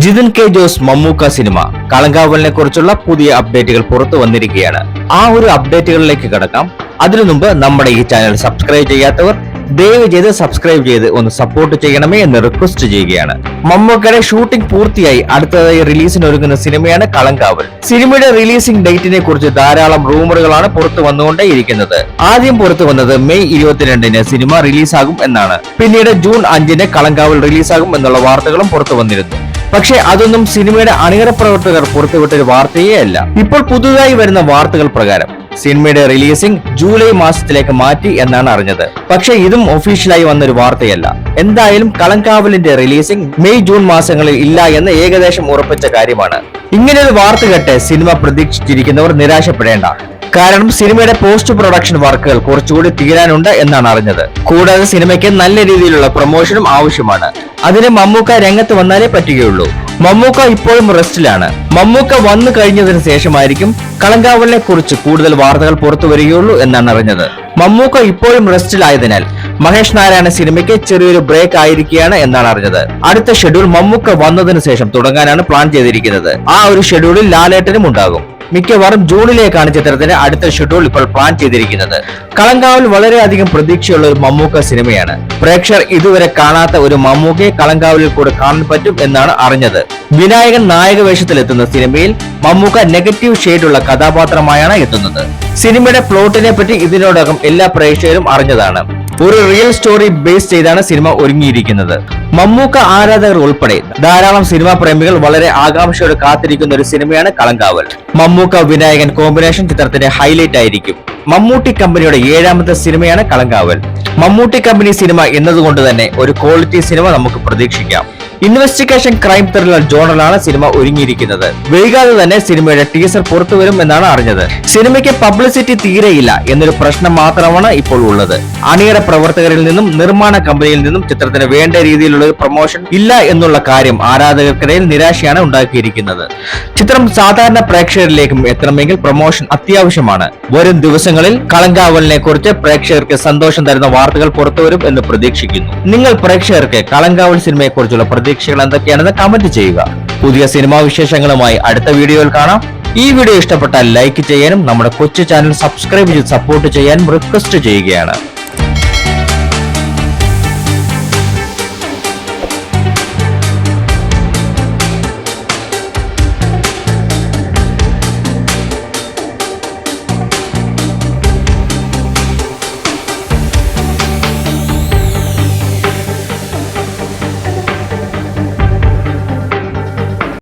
Jithin K Jose Mammukka cinema. കളങ്കാവലിനെ കുറിച്ചുള്ള പുതിയ അപ്ഡേറ്റുകൾ പുറത്തു വന്നിരിക്കുകയാണ്. ആ ഒരു അപ്ഡേറ്റുകളിലേക്ക് കടക്കാം. അതിനു മുമ്പ് നമ്മുടെ ഈ ചാനൽ സബ്സ്ക്രൈബ് ചെയ്യാത്തവർ ദയവ് ചെയ്ത് സബ്സ്ക്രൈബ് ചെയ്ത് ഒന്ന് സപ്പോർട്ട് ചെയ്യണമേ എന്ന് റിക്വസ്റ്റ് ചെയ്യുകയാണ്. മമ്മൂക്കയുടെ ഷൂട്ടിംഗ് പൂർത്തിയായി. അടുത്തതായി റിലീസിന് ഒരുങ്ങുന്ന സിനിമയാണ് കളങ്കാവൽ. സിനിമയുടെ റിലീസിംഗ് ഡേറ്റിനെ കുറിച്ച് ധാരാളം റൂമറുകളാണ് പുറത്തു വന്നുകൊണ്ടേയിരിക്കുന്നത്. ആദ്യം പുറത്തു വന്നത് മെയ് ഇരുപത്തിരണ്ടിന് സിനിമ റിലീസാകും എന്നാണ്. പിന്നീട് ജൂൺ അഞ്ചിന് കളങ്കാവൽ റിലീസാകും എന്നുള്ള വാർത്തകളും പുറത്തു വന്നിരുന്നു. പക്ഷേ അതൊന്നും സിനിമയുടെ അണിയറ പ്രവർത്തകർ പുറത്തുവിട്ടൊരു വാർത്തയേ അല്ല. ഇപ്പോൾ പുതുതായി വരുന്ന വാർത്തകൾ പ്രകാരം സിനിമയുടെ റിലീസിംഗ് ജൂലൈ മാസത്തിലേക്ക് മാറ്റി എന്നാണ് അറിഞ്ഞത്. പക്ഷേ ഇതും ഒഫീഷ്യലായി വന്നൊരു വാർത്തയല്ല. എന്തായാലും കളങ്കാവലിന്റെ റിലീസിംഗ് മെയ് ജൂൺ മാസങ്ങളിൽ ഇല്ല എന്ന് ഏകദേശം ഉറപ്പിച്ച കാര്യമാണ്. ഇങ്ങനെയൊരു വാർത്ത കേട്ട് സിനിമ പ്രതീക്ഷിച്ചിരിക്കുന്നവർ നിരാശപ്പെടേണ്ട. കാരണം സിനിമയുടെ പോസ്റ്റ് പ്രൊഡക്ഷൻ വർക്കുകൾ കുറച്ചുകൂടി തീരാനുണ്ട് എന്നാണ് അറിഞ്ഞത്. കൂടാതെ സിനിമയ്ക്ക് നല്ല രീതിയിലുള്ള പ്രൊമോഷനും ആവശ്യമാണ്. അതിന് മമ്മൂക്ക രംഗത്ത് വന്നാലേ പറ്റുകയുള്ളൂ. മമ്മൂക്ക ഇപ്പോഴും റെസ്റ്റിലാണ്. മമ്മൂക്ക വന്നു കഴിഞ്ഞതിന് ശേഷമായിരിക്കും കളങ്കാവലിനെ കുറിച്ച് കൂടുതൽ വാർത്തകൾ പുറത്തു വരികയുള്ളൂ എന്നാണ് അറിഞ്ഞത്. മമ്മൂക്ക ഇപ്പോഴും റെസ്റ്റിലായതിനാൽ മഹേഷ് നാരായണ സിനിമയ്ക്ക് ചെറിയൊരു ബ്രേക്ക് ആയിരിക്കുകയാണ് എന്നാണ് അറിഞ്ഞത്. അടുത്ത ഷെഡ്യൂൾ മമ്മൂക്ക വന്നതിന് ശേഷം തുടങ്ങാനാണ് പ്ലാൻ ചെയ്തിരിക്കുന്നത്. ആ ഒരു ഷെഡ്യൂളിൽ ലാലേട്ടനും ഉണ്ടാകും. മിക്കവാറും ജൂണിലേക്കാണ് ചിത്രത്തിന്റെ അടുത്ത ഷെഡ്യൂൾ ഇപ്പോൾ പ്ലാൻ ചെയ്തിരിക്കുന്നത്. കളങ്കാവിൽ വളരെയധികം പ്രതീക്ഷയുള്ള ഒരു മമ്മൂക്ക സിനിമയാണ്. പ്രേക്ഷകർ ഇതുവരെ കാണാത്ത ഒരു മമ്മൂക്കയെ കളങ്കാവിലിൽ കൂടെ കാണാൻ പറ്റും എന്നാണ് അറിഞ്ഞത്. വിനായകൻ നായക വേഷത്തിലെത്തുന്ന സിനിമയിൽ മമ്മൂക്ക നെഗറ്റീവ് ഷെയ്ഡുള്ള കഥാപാത്രമായാണ് എത്തുന്നത്. സിനിമയുടെ പ്ലോട്ടിനെ പറ്റി ഇതിനോടകം എല്ലാ പ്രേക്ഷകരും അറിഞ്ഞതാണ്. ഒരു റിയൽ സ്റ്റോറി ബേസ് ചെയ്താണ് സിനിമ ഒരുങ്ങിയിരിക്കുന്നത്. മമ്മൂക്ക ആരാധകർ ഉൾപ്പെടെ ധാരാളം സിനിമാ പ്രേമികൾ വളരെ ആകാംക്ഷയോടെ കാത്തിരിക്കുന്ന ഒരു സിനിമയാണ് കളങ്കാവൽ. മമ്മൂക്ക വിനായകൻ കോമ്പിനേഷൻ ചിത്രത്തിന്റെ ഹൈലൈറ്റ് ആയിരിക്കും. മമ്മൂട്ടി കമ്പനിയുടെ ഏഴാമത്തെ സിനിമയാണ് കളങ്കാവൽ. മമ്മൂട്ടി കമ്പനി സിനിമ എന്നതുകൊണ്ട് തന്നെ ഒരു ക്വാളിറ്റി സിനിമ നമുക്ക് പ്രതീക്ഷിക്കാം. ഇൻവെസ്റ്റിഗേഷൻ ക്രൈം ത്രില്ലർ ജോണലാണ് സിനിമ ഒരുങ്ങിയിരിക്കുന്നത്. വൈകാതെ തന്നെ സിനിമയുടെ ടീസർ പുറത്തു വരും എന്നാണ് അറിഞ്ഞത്. സിനിമയ്ക്ക് പബ്ലിസിറ്റി തീരെയില്ല എന്നൊരു പ്രശ്നം മാത്രമാണ് ഇപ്പോൾ ഉള്ളത്. അണിയറ പ്രവർത്തകരിൽ നിന്നും നിർമ്മാണ കമ്പനിയിൽ നിന്നും ചിത്രത്തിന് വേണ്ട രീതിയിലുള്ള ഒരു പ്രൊമോഷൻ ഇല്ല എന്നുള്ള കാര്യം ആരാധകർക്കിടയിൽ നിരാശയാണ് ഉണ്ടാക്കിയിരിക്കുന്നത്. ചിത്രം സാധാരണ പ്രേക്ഷകരിലേക്കും എത്തണമെങ്കിൽ പ്രൊമോഷൻ അത്യാവശ്യമാണ്. വരും ദിവസങ്ങളിൽ കളങ്കാവലിനെ കുറിച്ച് പ്രേക്ഷകർക്ക് സന്തോഷം തരുന്ന വാർത്തകൾ പുറത്തുവരും എന്ന് പ്രതീക്ഷിക്കുന്നു. നിങ്ങൾ പ്രേക്ഷകർക്ക് കളങ്കാവൽ സിനിമയെ കുറിച്ചുള്ള പ്രതീക്ഷകൾ എന്തൊക്കെയാണെന്ന് കമന്റ് ചെയ്യുക. പുതിയ സിനിമാ വിശേഷങ്ങളുമായി അടുത്ത വീഡിയോയിൽ കാണാം. ഈ വീഡിയോ ഇഷ്ടപ്പെട്ടാൽ ലൈക്ക് ചെയ്യാനും നമ്മുടെ കൊച്ചു ചാനൽ സബ്സ്ക്രൈബ് ചെയ്ത് സപ്പോർട്ട് ചെയ്യാനും റിക്വസ്റ്റ് ചെയ്യുകയാണ്.